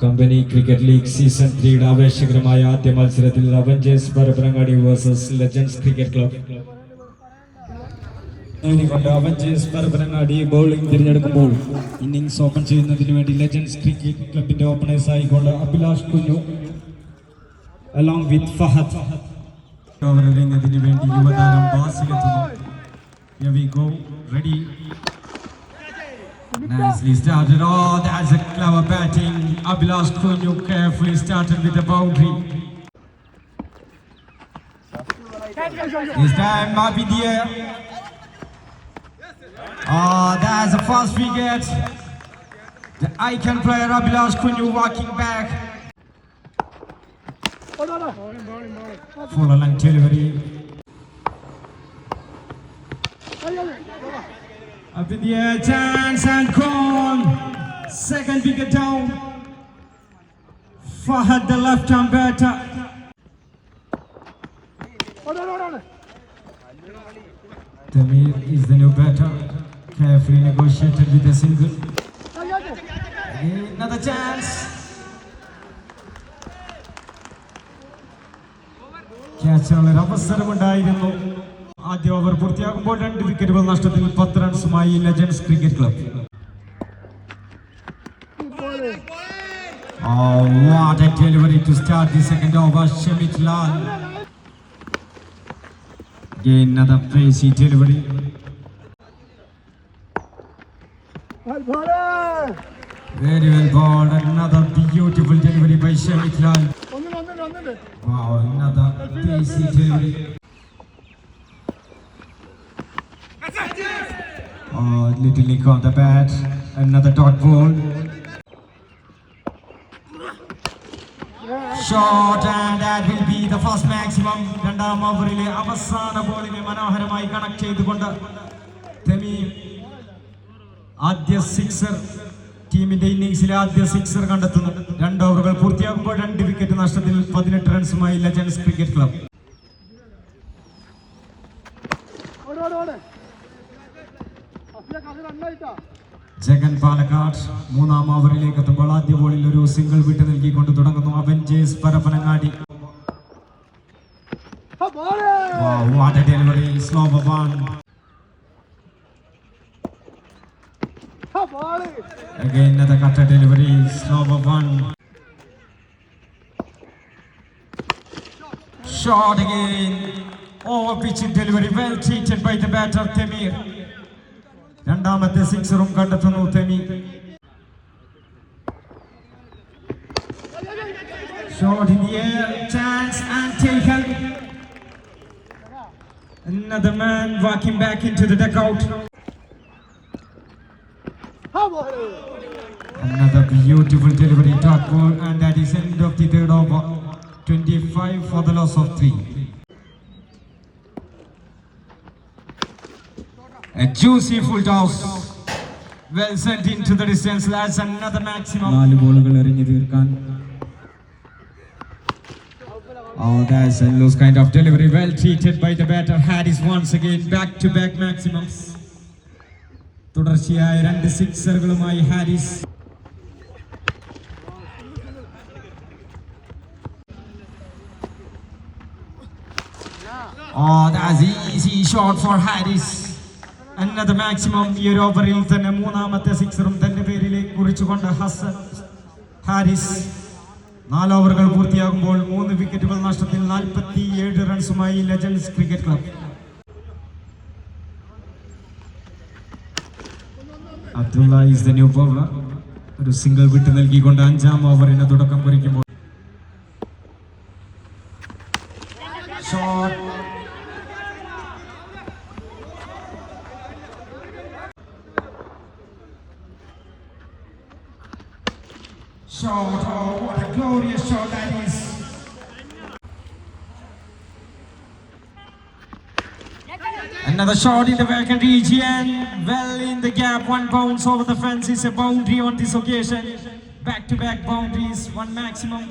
Company cricket league season ത്രീയുടെ ആവേശകരമായ ആദ്യ മത്സരത്തിൽ Avengers Parappanangadi versus Legends Cricket Club Avengers Parappanangadi bowling തിരഞ്ഞെടുക്കുമ്പോൾ ഇന്നിംഗ്സ് ഓപ്പൺ ചെയ്യുന്നതിന് വേണ്ടി ലെജൻസ് ക്രിക്കറ്റ് ക്ലബിന്റെ ഓപ്പണേഴ്സ് ആയിക്കൊണ്ട് അഭിലാഷ് കുഞ്ഞു അലോങ് വിത്ത് ഫഹദ് രംഗത്തിന് വേണ്ടി യുവതാരം ബാസിലെത്തുന്നു. Ready. Nicely started. Oh, that's a clever batting. Abhilash Kunyu carefully started with the boundary. This time, Mapi Deer. Oh, ah, that's a fast wicket. The icon player Abhilash Kunyu walking back. Full along delivery. Up in the air, chance and gone. Second wicket down. Fahad, the left-arm batter. Tamir is the new batter. Carefully negotiated with a single. Again, another chance. ക്യാച്ചുകളൊരു അവസരമുണ്ടായിരുന്നു ആദ്യ over പൂർത്തിയാകുമ്പോൾ രണ്ട് വിക്കറ്റുകൾ നഷ്ടത്തിൽ പത്ത് റൺസുമായി legends cricket club. ൂട്ടിഫുൾ delivery little nick on the bat. Another dot ball. Shot and that will be the first maximum രണ്ടാം ഓവറിലെ അവസാന ബോളിനെ മനോഹരമായി കണക്ട് ചെയ്തുകൊണ്ട് തമീം ആദ്യ സിക്സർ ടീമിന്റെ ഇന്നിംഗ്സിലെ ആദ്യ സിക്സർ കണ്ടെത്തുന്നു രണ്ട് ഓവറുകൾ പൂർത്തിയാകുമ്പോൾ രണ്ട് വിക്കറ്റ് നഷ്ടത്തിൽ പതിനെട്ട് റൺസുമായി Legends Cricket Club Jagan Palakkad മൂന്നാം ഓവറിലേക്ക് എത്തുമ്പോൾ ആദ്യ ബോളിൽ ഒരു സിംഗിൾ വിട്ട് നൽകിക്കൊണ്ട് തുടങ്ങുന്നു Avengers Parappanangadi. Delivery delivery over by the batter Thameer രണ്ടാമത്തെ സിക്സറും കണ്ടെത്തുന്നു തെമി Shot in the air, chance and taken. Another man walking back into the dugout. Another beautiful delivery, dot ball, and that is end of the third over. 25 for the loss of three. A juicy full toss. Well sent into the distance. That's another maximum. നാല് ബോളുകൾ എറിഞ്ഞു തീർക്കാൻ Oh, that's a loose kind of delivery. Well treated by the batter. Harris once again back to back maximums. തുടർച്ചയായ രണ്ട് സിക്സറുകളുമായി Haris Oh, that's easy shot for Harris. Another maximum ഈ ഒരു ഓവറിൽ തന്നെ മൂന്നാമത്തെ സിക്സറും തന്റെ പേരിലേക്ക് കുറിച്ചുകൊണ്ട് ഹസൻ ഹാരിസ് നാല് ഓവറുകൾ പൂർത്തിയാകുമ്പോൾ മൂന്ന് വിക്കറ്റുകൾ നഷ്ടത്തിൽ നാൽപ്പത്തി ഏഴ് റൺസുമായി Legends Cricket Club Abdulla is the new bowler ഒരു സിംഗിൾ വിട്ട് നൽകിക്കൊണ്ട് അഞ്ചാം ഓവറിന് തുടക്കം കുറിക്കുമ്പോൾ shot Another shot in the vacant region, well in the gap, one bounce over the fence is a boundary on this occasion. Back to back boundaries, one maximum.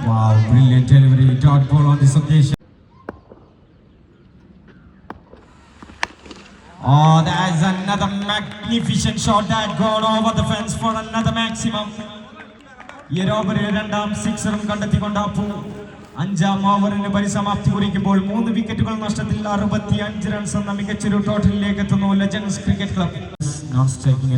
Wow, brilliant delivery, dot ball on this occasion. Oh, that's another mag magnificent shot that gone over the fence for another maximum. ഈ ഒരു ഓവറിൽ രണ്ടാം സിക്സറും കണ്ടെത്തിക്കൊണ്ട് അപ്പു അഞ്ചാം ഓവറിന് പരിസമാപ്തി കുറിക്കുമ്പോൾ മൂന്ന് വിക്കറ്റുകൾ നഷ്ടത്തിൽ അറുപത്തി അഞ്ച് റൺസ് എന്ന മികച്ചൊരു ടോട്ടലിലേക്ക് എത്തുന്നു Legends Cricket Club non striking.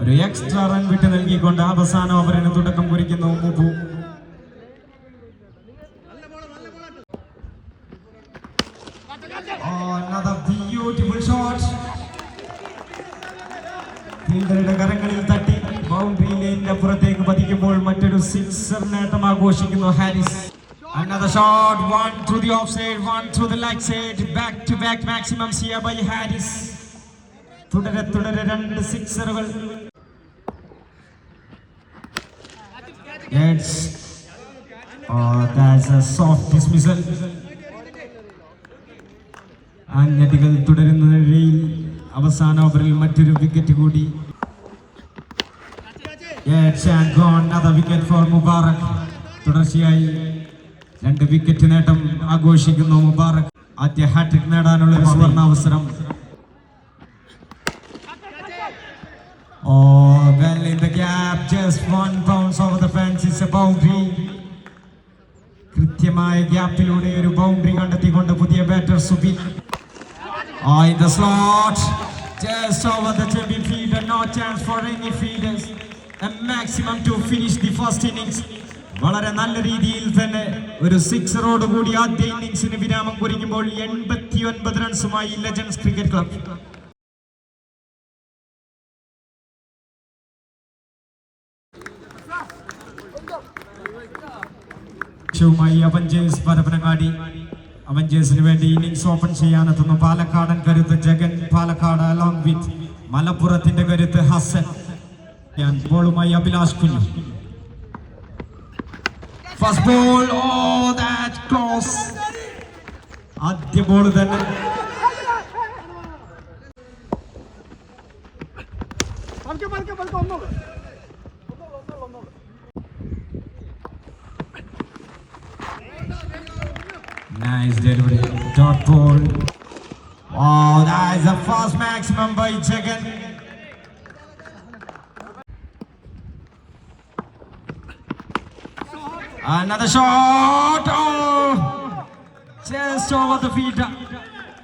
ഒരു എക്സ്ട്രാ റൺ വിട്ട് നൽകിക്കൊണ്ട് അവസാന ഓവറിന് തുടക്കം കുറിക്കുന്നു മുബു. Oh, another beautiful ഫീൽഡറുടെ കരങ്ങളിൽ തട്ടി ബൗണ്ടറി ലൈനിന്റെ പുറത്തേക്ക് പതിക്കുമ്പോൾ മറ്റൊരു സിക്സർ നേട്ടം ആഘോഷിക്കുന്നു Haris Another shot, one through the offside, one through the leg side, back to back maximums here by Harris. തുടരെ തുടരെ രണ്ട് സിക്സറുകൾ It's oh, that's a soft dismissal. അഞ്ഞടികൾ തുടരുന്നതിനിടയിൽ അവസാന ഓവറിൽ മറ്റൊരു വിക്കറ്റ് കൂടി Wicket for മുബാറക് തുടർച്ചയായി രണ്ട് വിക്കറ്റ് നേട്ടം ആഘോഷിക്കുന്നു മുബാറക് ആദ്യ ഹാട്രിക് നേടാനുള്ള ഒരു സുവർണ അവസരം Oh, well in the gap, just one bounce over the fence it's a boundary. കൃത്യമായ ഗ്യാപ്പിലൂടെ ഒരു ബൗണ്ടറി കണ്ടെത്തിക്കൊണ്ട് പുതിയ batter Subi. Oh, in the slot, just over the champion field, no chance for any fielders. A to finish the first innings. വളരെ നല്ല രീതിയിൽ തന്നെ ഒരു സിക്സറോട് കൂടി ആദ്യ ഇന്നിംഗ്സിന് വിരാമം കുറിക്കുമ്പോൾ എൺപത്തി ഒൻപത് റൺസുമായി ലെജൻസ് ക്രിക്കറ്റ് ക്ലബ് ുമായി അവഞ്ചേഴ്സ് പരപ്പനങ്ങാടി. അവഞ്ചേഴ്സിന് വേണ്ടി ഇന്നിംഗ്സ് ഓപ്പൺ ചെയ്യാനെത്തുന്നു. പാലക്കാടൻ കരുത്ത് ജഗൻ പാലക്കാട് അലോങ് വിത്ത് മലപ്പുറത്തിന്റെ കരുത്ത് ഹസൻ. ബോളുമായി അഭിലാഷ് കുഞ്ഞു first ball oh that close ആദ്യ ബോൾ തന്നെ പതുക്കെ പതുക്കെ പതുക്കെ ഒന്നുള്ളൂ Nice delivery. Dot ball. Oh, that is a fast maximum by Jagan. Another shot. Oh, just over the feet.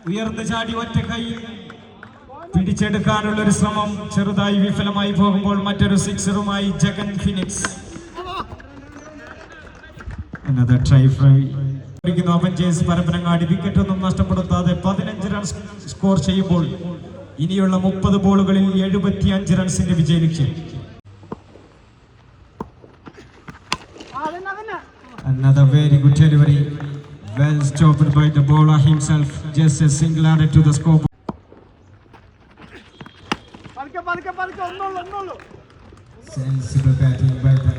ഉയർന്ന് ചാടി ഒറ്റ കൈ പിടിച്ചെടുക്കാനുള്ള ഒരു ശ്രമം ചെറുതായി വിഫലമായി പോകുമ്പോൾ മറ്റൊരു സിക്സറുമായി ജഗൻ ഫിനിക്സ് Another try. ിക്കുന്നു അവഞ്ചേഴ്സ് പരപ്പനങ്ങാടി വിക്കറ്റ് ഒന്നും നഷ്ടപ്പെടുത്താതെ പതിനഞ്ച് റൺസ് സ്കോർ ചെയ്യുമ്പോൾ ഇനിയുള്ള മുപ്പത് ബോളുകളിൽ എഴുപത്തി അഞ്ച് റൺസിന്റെ വിജയ ലക്ഷ്യം Another very good delivery. Well stopped by the bowler himself. Just a single added to the score. പതുക്കെ പതുക്കെ പതുക്കെ ഒന്നുള്ളൂ ഒന്നുള്ളൂ Sensible batting by the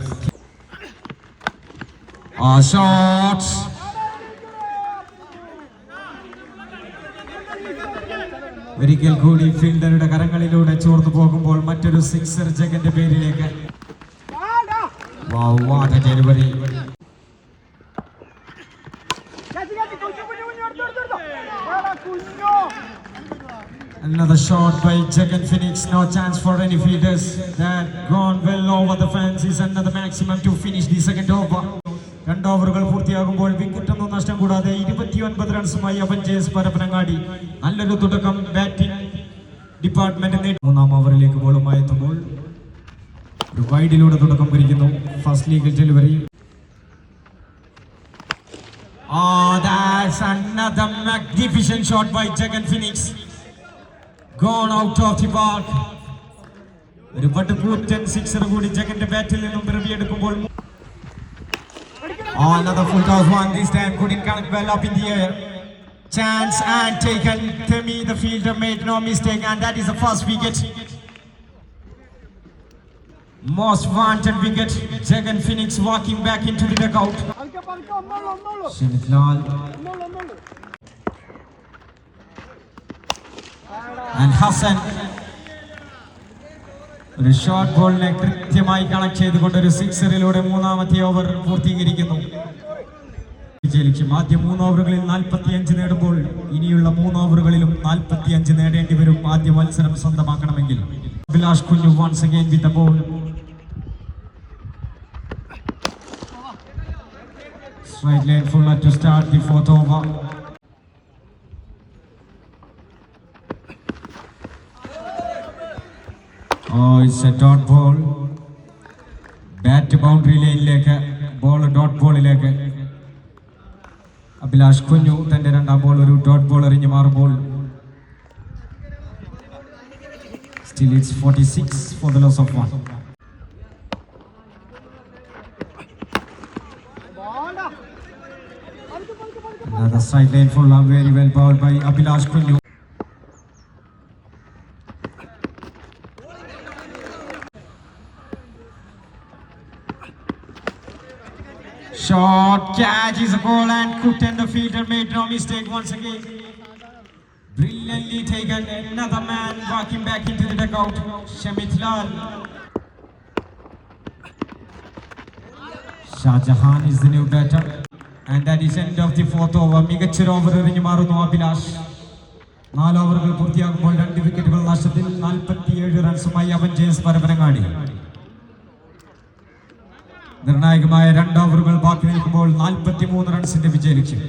Ah, shot. ഒരിക്കൽ കൂടി ഫീൽഡറുടെ കരങ്ങളിലൂടെ ചോർന്നു പോകുമ്പോൾ മറ്റൊരു സിക്സർ ജഗന്റെ പേരിലേക്ക് ആടാ Wow, what a delivery. കത്തി കത്തി കുഞ്ഞു കുഞ്ഞു കുഞ്ഞു എടുത്തു എടുത്തു എടുത്തു വേറെ കുഞ്ഞു Another shot by Jagan Phoenix. No chance for any fielders. That gone well over the fence is another maximum to finish the second over. രണ്ട് ഓവറുകൾ പൂർത്തിയാകുമ്പോൾ വിക്കറ്റ് ഒന്നും നഷ്ടം കൂടാതെ ഇരുപത്തിയൊൻപത് റൺസുമായി അവഞ്ചേഴ്സ് പരപ്പനങ്ങാടി നല്ലൊരു തുടക്കം ബാറ്റിംഗ് ഡിപ്പാർട്ട്മെന്റ് മൂന്നാം ഓവറിലേക്ക് ബോളുമായി എത്തുമ്പോൾ ഒരു വൈഡിലൂടെ തുടക്കം കുറിക്കുന്നു ഫസ്റ്റ് ലീഗിൽ delivery Oh, that's another magnificent shot by Jagan Phoenix. Gone out of the park. ഒരു പട്ടുകൂറ്റൻ സിക്സർ കൂടി ജഗന്റെ ബാറ്റിൽ നിന്നും പിറവിയെടുക്കുമ്പോൾ Oh, another full toss one. This time couldn't connect well up in the air. Chance and taken. Temi, the fielder, made no mistake, and that is the first wicket. Most wanted wicket. Jagan Phoenix walking back into the dugout. Shinit Lal and Hassan. ഒരു short ബോളിനെ കൃത്യമായി connect ചെയ്തുകൊണ്ട് ഒരു സിക്സറിലൂടെ മൂന്നാമത്തെ over പൂർത്തീകരിക്കുന്നു വിജയലക്ഷ്യം ആദ്യ മൂന്ന് ഓവറുകളിൽ നാൽപ്പത്തി അഞ്ച് നേടുമ്പോൾ ഇനിയുള്ള മൂന്ന് ഓവറുകളിലും നാൽപ്പത്തി അഞ്ച് നേടേണ്ടി വരും ആദ്യ മത്സരം സ്വന്തമാക്കണമെങ്കിൽ Abhilash Kunju once again with ball Straight lane Fuller to start the fourth over. Oh, it's a dot ball. Bat boundary ലൈനിലേക്ക് ബോൾ ഡോട്ട് ബോളിലേക്ക് അഭിലാഷ് കുഞ്ഞു തന്റെ രണ്ടാം ബോൾ ഒരു ഡോട്ട് ബോൾ എറിഞ്ഞു മാറുമ്പോൾ still it's forty six for the loss of one Side lane for love, very well powered by Abhilash Kundu. Short catch is a ball and Kutten the fielder made no mistake once again. Brilliantly taken, another man walking back into the dugout, Shamit Lal. Shah Jahan is the new batter. And that is end of the fourth over മികച്ചൊരു over എറിഞ്ഞു മാറുന്നു അഭിലാഷ്. നാല് ഓവറുകൾ പൂർത്തിയാകുമ്പോൾ രണ്ട് വിക്കറ്റുകൾ നഷ്ടത്തിൽ നാൽപ്പത്തിയേഴ് റൺസുമായി അവൻ ജയസ് പരപരങ്ങാടി നിർണായകമായ രണ്ട് ഓവറുകൾ ബാക്കി നിൽക്കുമ്പോൾ നാൽപ്പത്തി മൂന്ന് റൺസിന്റെ വിജയ ലക്ഷ്യം.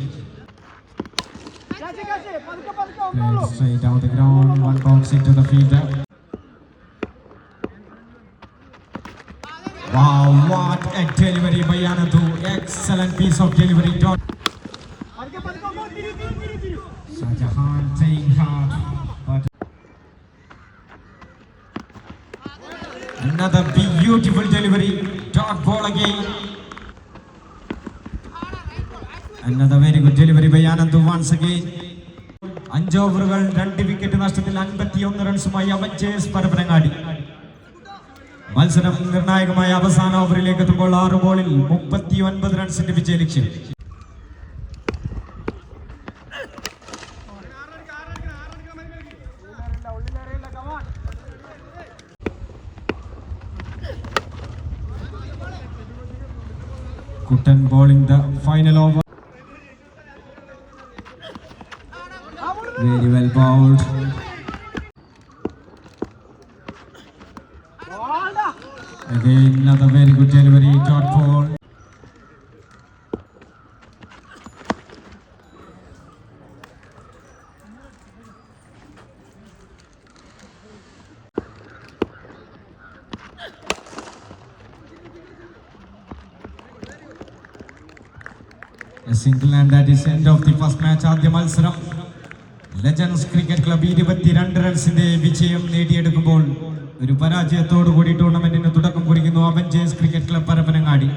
Straight down the ground, one bounce into the fielder. Wow, what a delivery by Anandu. Excellent piece of delivery. Shahjahan playing hard, but another beautiful delivery. Dot ball again. Another very good delivery by Anandu once again. അഞ്ച് ഓവറുകൾ രണ്ട് wicket നഷ്ടത്തിൽ അൻപത്തിയൊന്ന് റൺസുമായി അവൻ ജേസ് പരപ്പനങ്ങാടി മത്സരം നിർണായകമായ അവസാന ഓവറിലേക്ക് എത്തുമ്പോൾ ആറ് ബോളിൽ മുപ്പത്തി ഒൻപത് റൺസിന്റെ വിജയ ലക്ഷ്യം. Kuttan bowling the final over very well bowled Again, another very good delivery, dot ball. A single and that is end of the first match. ആദ്യ മത്സരം ലെജൻസ് ക്രിക്കറ്റ് ക്ലബ് ഇരുപത്തിരണ്ട് റൺസിന്റെ വിജയം നേടിയെടുക്കുമ്പോൾ ഒരു പരാജയത്തോടു കൂടി ടൂർണമെന്റിന് തുടക്കം അവഞ്ചേഴ്സ് ക്രിക്കറ്റ് ക്ലബ് പരപ്പനങ്ങാടി.